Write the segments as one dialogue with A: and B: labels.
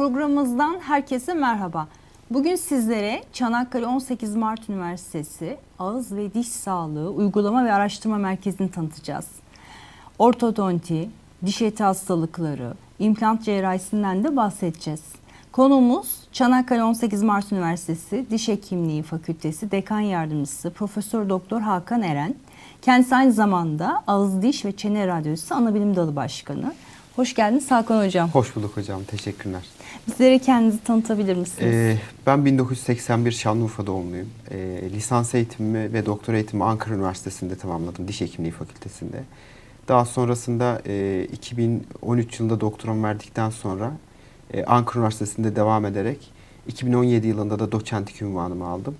A: Programımızdan herkese merhaba. Bugün sizlere Çanakkale 18 Mart Üniversitesi Ağız ve Diş Sağlığı Uygulama ve Araştırma Merkezi'ni tanıtacağız. Ortodonti, diş eti hastalıkları, implant cerrahisinden de bahsedeceğiz. Konuğumuz Çanakkale 18 Mart Üniversitesi Diş Hekimliği Fakültesi Dekan Yardımcısı Profesör Doktor Hakan Eren. Kendisi aynı zamanda Ağız Diş ve Çene Radyosu Anabilim Dalı Başkanı. Hoş geldiniz Hakan Hocam.
B: Hoş bulduk hocam. Teşekkürler.
A: Bizlere kendinizi tanıtabilir misiniz?
B: Ee, ben 1981 Şanlıurfa doğumluyum. Ee, lisans eğitimimi ve doktora eğitimimi Ankara Üniversitesi'nde tamamladım. Diş Hekimliği Fakültesi'nde. Daha sonrasında e, 2013 yılında doktoramı verdikten sonra e, Ankara Üniversitesi'nde devam ederek 2017 yılında da doçentlik ünvanımı aldım.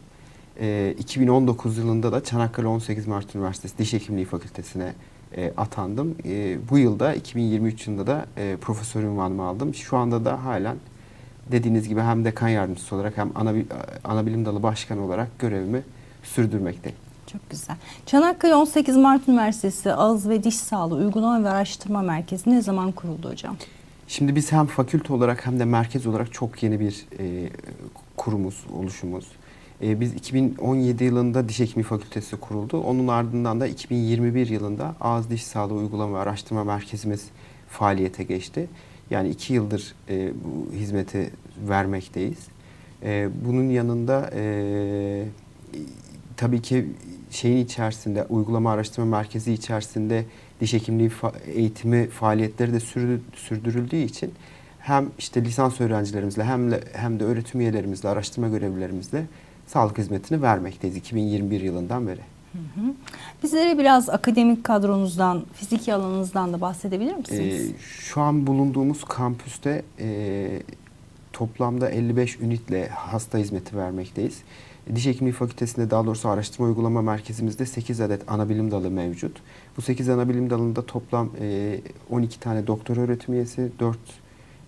B: E, 2019 yılında da Çanakkale 18 Mart Üniversitesi Diş Hekimliği Fakültesi'ne e, atandım. E, bu yılda 2023 yılında da e, profesör ünvanımı aldım. Şu anda da halen dediğiniz gibi hem dekan yardımcısı olarak hem ana, ana bilim dalı başkanı olarak görevimi sürdürmekteyim.
A: Çok güzel. Çanakkale 18 Mart Üniversitesi Ağız ve Diş Sağlığı Uygulama ve Araştırma Merkezi ne zaman kuruldu hocam?
B: Şimdi biz hem fakülte olarak hem de merkez olarak çok yeni bir e, kurumuz, oluşumuz. E, biz 2017 yılında Diş Hekimliği Fakültesi kuruldu. Onun ardından da 2021 yılında Ağız Diş Sağlığı Uygulama ve Araştırma Merkezimiz faaliyete geçti. Yani iki yıldır e, bu hizmeti vermekteyiz. E, bunun yanında e, tabii ki şeyin içerisinde, uygulama araştırma merkezi içerisinde diş hekimliği fa- eğitimi faaliyetleri de sürdü- sürdürüldüğü için hem işte lisans öğrencilerimizle hem de, hem de öğretim üyelerimizle, araştırma görevlilerimizle sağlık hizmetini vermekteyiz 2021 yılından beri.
A: Bizlere biraz akademik kadronuzdan, fiziki alanınızdan da bahsedebilir misiniz?
B: Ee, şu an bulunduğumuz kampüste e, toplamda 55 ünitle hasta hizmeti vermekteyiz. Diş Hekimliği Fakültesi'nde daha doğrusu araştırma uygulama merkezimizde 8 adet ana bilim dalı mevcut. Bu 8 ana bilim dalında toplam e, 12 tane doktor öğretim üyesi, 4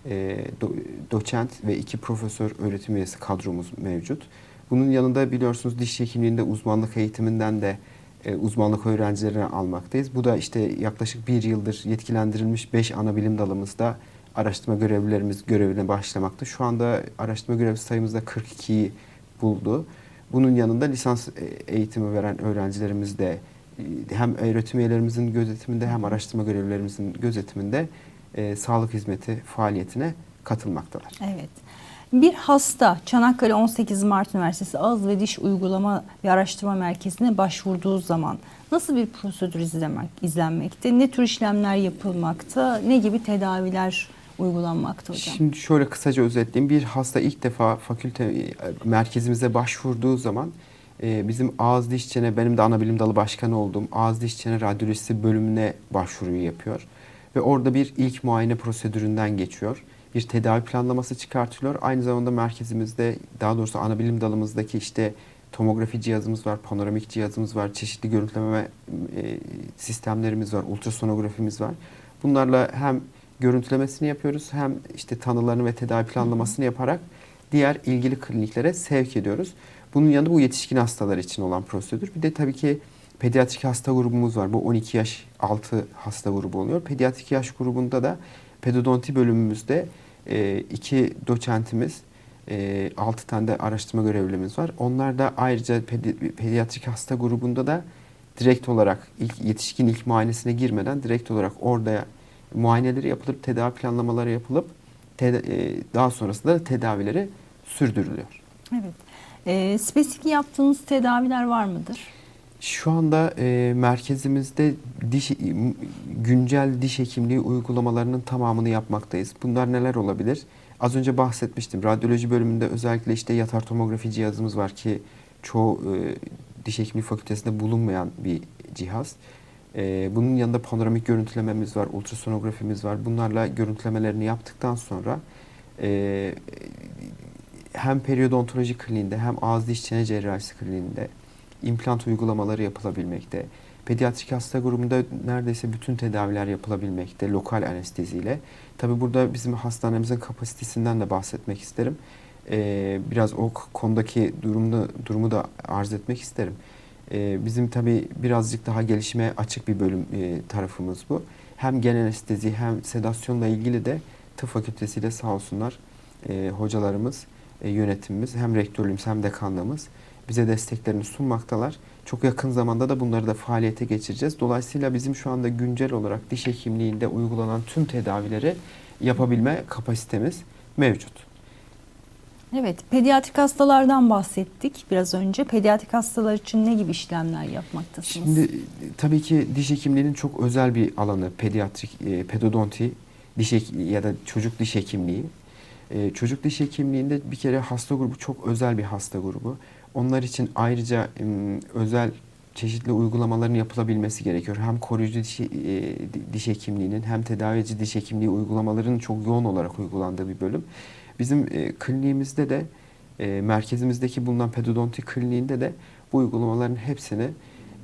B: e, do- doçent ve 2 profesör öğretim üyesi kadromuz mevcut. Bunun yanında biliyorsunuz diş hekimliğinde uzmanlık eğitiminden de e, uzmanlık öğrencilerini almaktayız. Bu da işte yaklaşık bir yıldır yetkilendirilmiş 5 ana bilim dalımızda araştırma görevlilerimiz görevine başlamakta. Şu anda araştırma görevlisi sayımız da 42'yi buldu. Bunun yanında lisans e, eğitimi veren öğrencilerimiz de e, hem öğretim üyelerimizin gözetiminde hem araştırma görevlilerimizin gözetiminde e, sağlık hizmeti faaliyetine katılmaktalar.
A: Evet. Bir hasta Çanakkale 18 Mart Üniversitesi Ağız ve Diş Uygulama ve Araştırma Merkezi'ne başvurduğu zaman nasıl bir prosedür izlemek, izlenmekte? Ne tür işlemler yapılmakta? Ne gibi tedaviler uygulanmakta hocam?
B: Şimdi şöyle kısaca özetleyeyim. Bir hasta ilk defa fakülte e, merkezimize başvurduğu zaman e, bizim ağız diş çene, benim de ana bilim dalı başkanı olduğum ağız diş çene radyolojisi bölümüne başvuruyu yapıyor. Ve orada bir ilk muayene prosedüründen geçiyor. Bir tedavi planlaması çıkartılıyor. Aynı zamanda merkezimizde daha doğrusu ana bilim dalımızdaki işte tomografi cihazımız var, panoramik cihazımız var, çeşitli görüntüleme e, sistemlerimiz var, ultrasonografimiz var. Bunlarla hem görüntülemesini yapıyoruz hem işte tanılarını ve tedavi planlamasını yaparak diğer ilgili kliniklere sevk ediyoruz. Bunun yanında bu yetişkin hastalar için olan prosedür. Bir de tabii ki pediatrik hasta grubumuz var. Bu 12 yaş altı hasta grubu oluyor. Pediatrik yaş grubunda da pedodonti bölümümüzde e, iki doçentimiz, e, 6 tane de araştırma görevlimiz var. Onlar da ayrıca pedi- pediatrik hasta grubunda da direkt olarak ilk yetişkin ilk muayenesine girmeden direkt olarak orada muayeneleri yapılıp tedavi planlamaları yapılıp te- e, daha sonrasında da tedavileri sürdürülüyor.
A: Evet. Ee, spesifik yaptığınız tedaviler var mıdır?
B: Şu anda e, merkezimizde diş güncel diş hekimliği uygulamalarının tamamını yapmaktayız. Bunlar neler olabilir? Az önce bahsetmiştim. Radyoloji bölümünde özellikle işte yatar tomografi cihazımız var ki çoğu e, diş hekimliği fakültesinde bulunmayan bir cihaz. E, bunun yanında panoramik görüntülememiz var, ultrasonografimiz var. Bunlarla görüntülemelerini yaptıktan sonra e, hem periodontoloji kliniğinde hem ağız diş çene cerrahisi kliniğinde implant uygulamaları yapılabilmekte. Pediatrik hasta grubunda neredeyse bütün tedaviler yapılabilmekte lokal anesteziyle. Tabi burada bizim hastanemizin kapasitesinden de bahsetmek isterim. Ee, biraz o konudaki durumda, durumu da arz etmek isterim. Ee, bizim tabi birazcık daha gelişime açık bir bölüm e, tarafımız bu. Hem genel anestezi hem sedasyonla ilgili de tıp fakültesiyle sağ olsunlar e, hocalarımız, e, yönetimimiz hem rektörlüğümüz hem dekanlığımız bize desteklerini sunmaktalar. Çok yakın zamanda da bunları da faaliyete geçireceğiz. Dolayısıyla bizim şu anda güncel olarak diş hekimliğinde uygulanan tüm tedavileri yapabilme kapasitemiz mevcut.
A: Evet, pediatrik hastalardan bahsettik biraz önce. Pediatrik hastalar için ne gibi işlemler yapmaktasınız?
B: Şimdi tabii ki diş hekimliğinin çok özel bir alanı pediatrik e, pedodonti diş ya da çocuk diş hekimliği. E, çocuk diş hekimliğinde bir kere hasta grubu çok özel bir hasta grubu. Onlar için ayrıca özel çeşitli uygulamaların yapılabilmesi gerekiyor. Hem koruyucu diş, e, diş hekimliğinin hem tedavici diş hekimliği uygulamalarının çok yoğun olarak uygulandığı bir bölüm. Bizim e, kliniğimizde de e, merkezimizdeki bulunan pedodonti kliniğinde de bu uygulamaların hepsini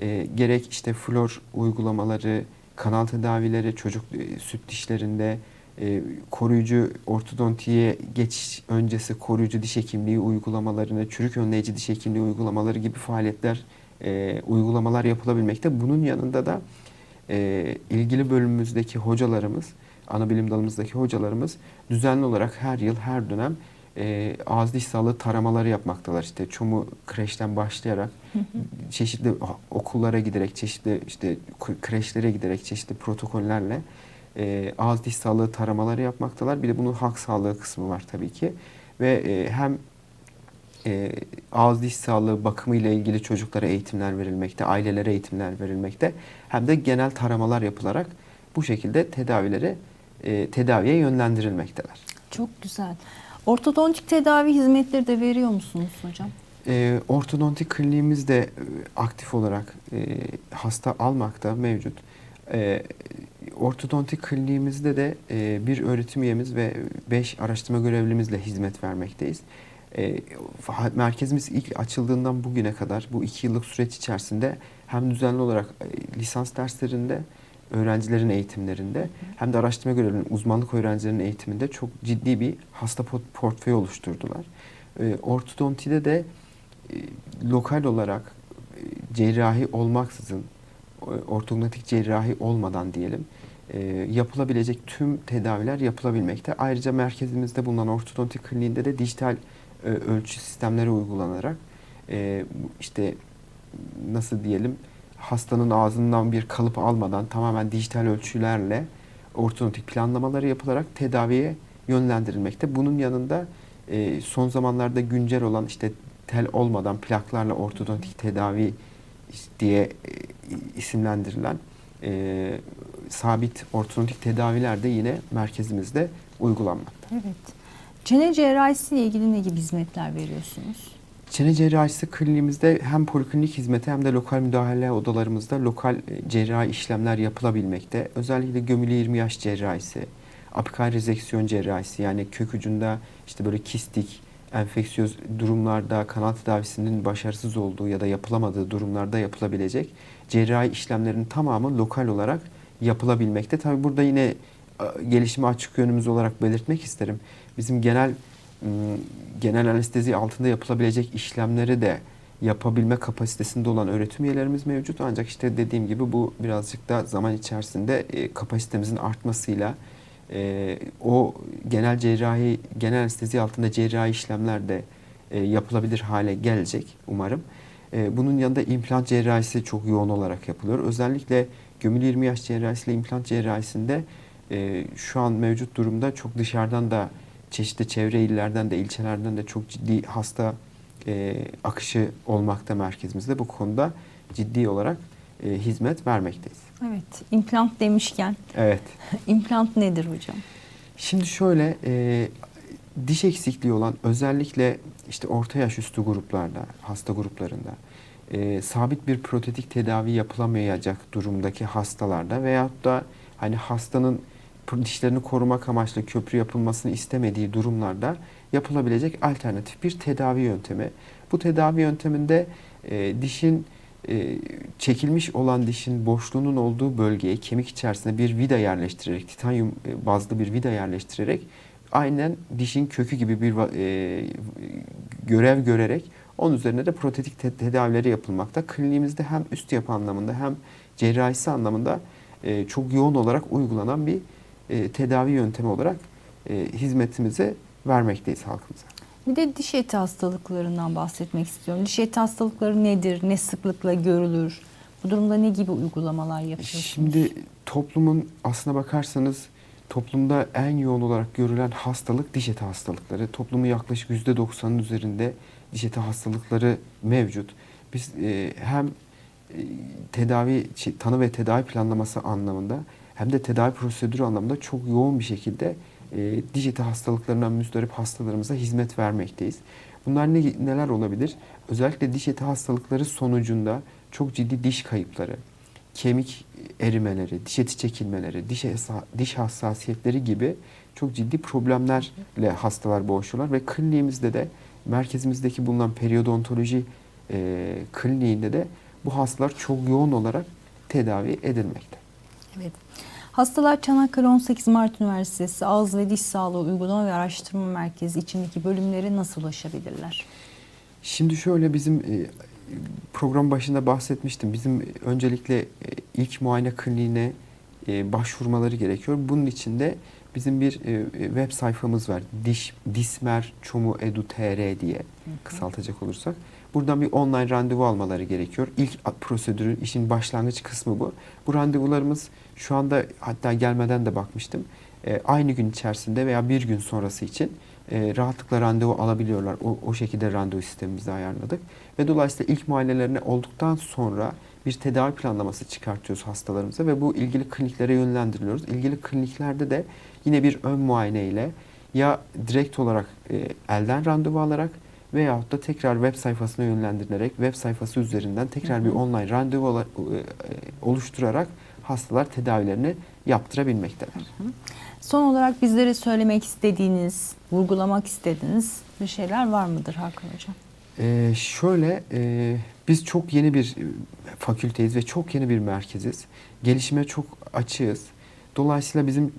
B: e, gerek işte flor uygulamaları, kanal tedavileri, çocuk e, süt dişlerinde, e, koruyucu ortodontiye geçiş öncesi koruyucu diş hekimliği uygulamalarını, çürük önleyici diş hekimliği uygulamaları gibi faaliyetler, e, uygulamalar yapılabilmekte. Bunun yanında da e, ilgili bölümümüzdeki hocalarımız, ana bilim dalımızdaki hocalarımız düzenli olarak her yıl, her dönem e, ağız diş sağlığı taramaları yapmaktalar. İşte çomu kreşten başlayarak çeşitli okullara giderek, çeşitli işte kreşlere giderek, çeşitli protokollerle e, ağız diş sağlığı taramaları yapmaktalar. Bir de bunun halk sağlığı kısmı var tabii ki. Ve e, hem e, ağız diş sağlığı bakımı ile ilgili çocuklara eğitimler verilmekte, ailelere eğitimler verilmekte. Hem de genel taramalar yapılarak bu şekilde tedavileri e, tedaviye yönlendirilmekteler.
A: Çok güzel. Ortodontik tedavi hizmetleri de veriyor musunuz hocam?
B: E, ortodontik kliniğimiz de e, aktif olarak e, hasta almakta mevcut. E, ortodontik kliniğimizde de e, bir öğretim üyemiz ve beş araştırma görevlimizle hizmet vermekteyiz. E, merkezimiz ilk açıldığından bugüne kadar bu iki yıllık süreç içerisinde hem düzenli olarak e, lisans derslerinde, öğrencilerin eğitimlerinde hem de araştırma görevlilerinin, uzmanlık öğrencilerinin eğitiminde çok ciddi bir hasta portföyü oluşturdular. E, ortodontide de e, lokal olarak e, cerrahi olmaksızın, ortodontik cerrahi olmadan diyelim, e, yapılabilecek tüm tedaviler yapılabilmekte. Ayrıca merkezimizde bulunan ortodontik kliniğinde de dijital e, ölçü sistemleri uygulanarak e, işte nasıl diyelim hastanın ağzından bir kalıp almadan tamamen dijital ölçülerle ortodontik planlamaları yapılarak tedaviye yönlendirilmekte. Bunun yanında e, son zamanlarda güncel olan işte tel olmadan plaklarla ortodontik tedavi diye e, isimlendirilen e, sabit ortodontik tedaviler de yine merkezimizde uygulanmakta.
A: Evet. Çene cerrahisi ile ilgili ne gibi hizmetler veriyorsunuz?
B: Çene cerrahisi kliniğimizde hem poliklinik hizmeti hem de lokal müdahale odalarımızda lokal e, cerrahi işlemler yapılabilmekte. Özellikle gömülü 20 yaş cerrahisi, apikal rezeksiyon cerrahisi yani kök ucunda işte böyle kistik, enfeksiyöz durumlarda kanal tedavisinin başarısız olduğu ya da yapılamadığı durumlarda yapılabilecek cerrahi işlemlerin tamamı lokal olarak yapılabilmekte. Tabi burada yine e, gelişime açık yönümüz olarak belirtmek isterim. Bizim genel genel anestezi altında yapılabilecek işlemleri de yapabilme kapasitesinde olan öğretim üyelerimiz mevcut. Ancak işte dediğim gibi bu birazcık da zaman içerisinde e, kapasitemizin artmasıyla e, o genel cerrahi, genel anestezi altında cerrahi işlemler de e, yapılabilir hale gelecek umarım. E, bunun yanında implant cerrahisi çok yoğun olarak yapılıyor. Özellikle gömülü 20 yaş cerrahisiyle implant cerrahisinde e, şu an mevcut durumda çok dışarıdan da çeşitli çevre illerden de ilçelerden de çok ciddi hasta e, akışı olmakta merkezimizde. Bu konuda ciddi olarak e, hizmet vermekteyiz.
A: Evet. implant demişken
B: Evet.
A: implant nedir hocam?
B: Şimdi şöyle e, diş eksikliği olan özellikle işte orta yaş üstü gruplarda, hasta gruplarında e, sabit bir protetik tedavi yapılamayacak durumdaki hastalarda veyahut da hani hastanın dişlerini korumak amaçlı köprü yapılmasını istemediği durumlarda yapılabilecek alternatif bir tedavi yöntemi. Bu tedavi yönteminde e, dişin e, çekilmiş olan dişin boşluğunun olduğu bölgeye kemik içerisine bir vida yerleştirerek, titanyum e, bazlı bir vida yerleştirerek aynen dişin kökü gibi bir e, görev görerek onun üzerine de protetik te- tedavileri yapılmakta. Kliniğimizde hem üst yapı anlamında hem cerrahisi anlamında e, çok yoğun olarak uygulanan bir e, tedavi yöntemi olarak e, hizmetimize vermekteyiz halkımıza.
A: Bir de diş eti hastalıklarından bahsetmek istiyorum. Diş eti hastalıkları nedir? Ne sıklıkla görülür? Bu durumda ne gibi uygulamalar yapıyorsunuz?
B: Şimdi toplumun aslına bakarsanız toplumda en yoğun olarak görülen hastalık diş eti hastalıkları. Toplumun yaklaşık %90'ın üzerinde diş eti hastalıkları mevcut. Biz e, hem e, tedavi tanı ve tedavi planlaması anlamında hem de tedavi prosedürü anlamında çok yoğun bir şekilde e, diş eti hastalıklarından müzdarip hastalarımıza hizmet vermekteyiz. Bunlar ne, neler olabilir? Özellikle diş eti hastalıkları sonucunda çok ciddi diş kayıpları, kemik erimeleri, diş eti çekilmeleri, diş, diş hassasiyetleri gibi çok ciddi problemlerle hastalar boğuşuyorlar ve kliniğimizde de merkezimizdeki bulunan periyodontoloji e, kliniğinde de bu hastalar çok yoğun olarak tedavi edilmekte.
A: Evet. Hastalar Çanakkale 18 Mart Üniversitesi Ağız ve Diş Sağlığı Uygulama ve Araştırma Merkezi içindeki bölümlere nasıl ulaşabilirler?
B: Şimdi şöyle bizim e, program başında bahsetmiştim. Bizim öncelikle e, ilk muayene kliniğine e, başvurmaları gerekiyor. Bunun için de bizim bir web sayfamız var. Diş Dismer Çomu Edu TR diye kısaltacak olursak. Buradan bir online randevu almaları gerekiyor. İlk prosedürün işin başlangıç kısmı bu. Bu randevularımız şu anda hatta gelmeden de bakmıştım. E, aynı gün içerisinde veya bir gün sonrası için e, rahatlıkla randevu alabiliyorlar. O, o şekilde randevu sistemimizi ayarladık. Ve dolayısıyla ilk muayenelerine olduktan sonra bir tedavi planlaması çıkartıyoruz hastalarımıza ve bu ilgili kliniklere yönlendiriyoruz. İlgili kliniklerde de yine bir ön muayene ile ya direkt olarak e, elden randevu alarak veyahut da tekrar web sayfasına yönlendirilerek web sayfası üzerinden tekrar bir online randevu e, e, oluşturarak hastalar tedavilerini yaptırabilmekteler.
A: Son olarak bizlere söylemek istediğiniz, vurgulamak istediğiniz bir şeyler var mıdır Hakan Hocam?
B: Ee, şöyle, e, biz çok yeni bir e, fakülteyiz ve çok yeni bir merkeziz. Gelişime çok açığız. Dolayısıyla bizim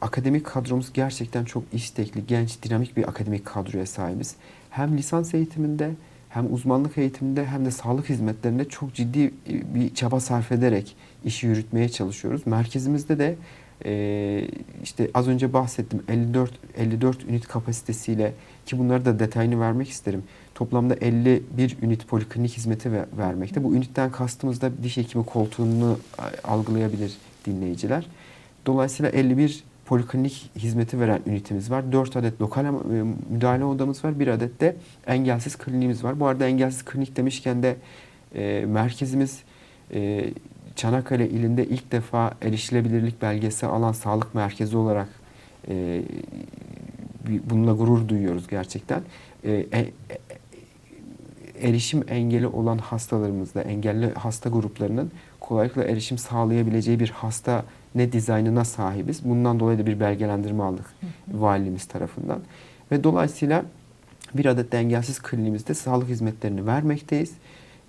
B: akademik kadromuz gerçekten çok istekli, genç, dinamik bir akademik kadroya sahibiz. Hem lisans eğitiminde, hem uzmanlık eğitiminde, hem de sağlık hizmetlerinde çok ciddi e, bir çaba sarf ederek işi yürütmeye çalışıyoruz. Merkezimizde de e, işte az önce bahsettim 54 54 ünit kapasitesiyle ki bunları da detayını vermek isterim. Toplamda 51 ünit poliklinik hizmeti ve- vermekte. Bu ünitten kastımız da diş hekimi koltuğunu algılayabilir dinleyiciler. Dolayısıyla 51 poliklinik hizmeti veren ünitemiz var. 4 adet lokal e, müdahale odamız var. Bir adet de engelsiz kliniğimiz var. Bu arada engelsiz klinik demişken de e, merkezimiz e, Çanakkale ilinde ilk defa erişilebilirlik belgesi alan sağlık merkezi olarak e, bununla gurur duyuyoruz gerçekten. E, e, e, erişim engeli olan hastalarımızda, engelli hasta gruplarının kolaylıkla erişim sağlayabileceği bir hasta ne dizaynına sahibiz. Bundan dolayı da bir belgelendirme aldık valimiz tarafından. Ve dolayısıyla bir adet de engelsiz kliniğimizde sağlık hizmetlerini vermekteyiz.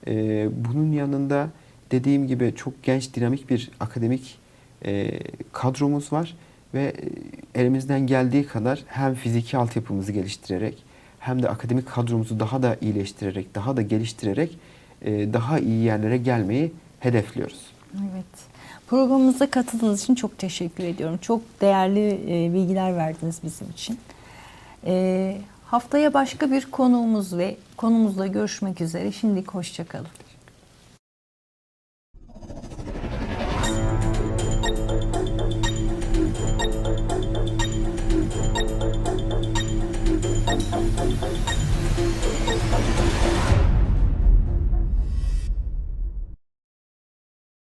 B: Ee, bunun yanında dediğim gibi çok genç, dinamik bir akademik e, kadromuz var ve e, elimizden geldiği kadar hem fiziki altyapımızı geliştirerek hem de akademik kadromuzu daha da iyileştirerek, daha da geliştirerek e, daha iyi yerlere gelmeyi hedefliyoruz.
A: Evet. Programımıza katıldığınız için çok teşekkür ediyorum. Çok değerli e, bilgiler verdiniz bizim için. E, haftaya başka bir konuğumuz ve konumuzla görüşmek üzere. Şimdilik hoşçakalın.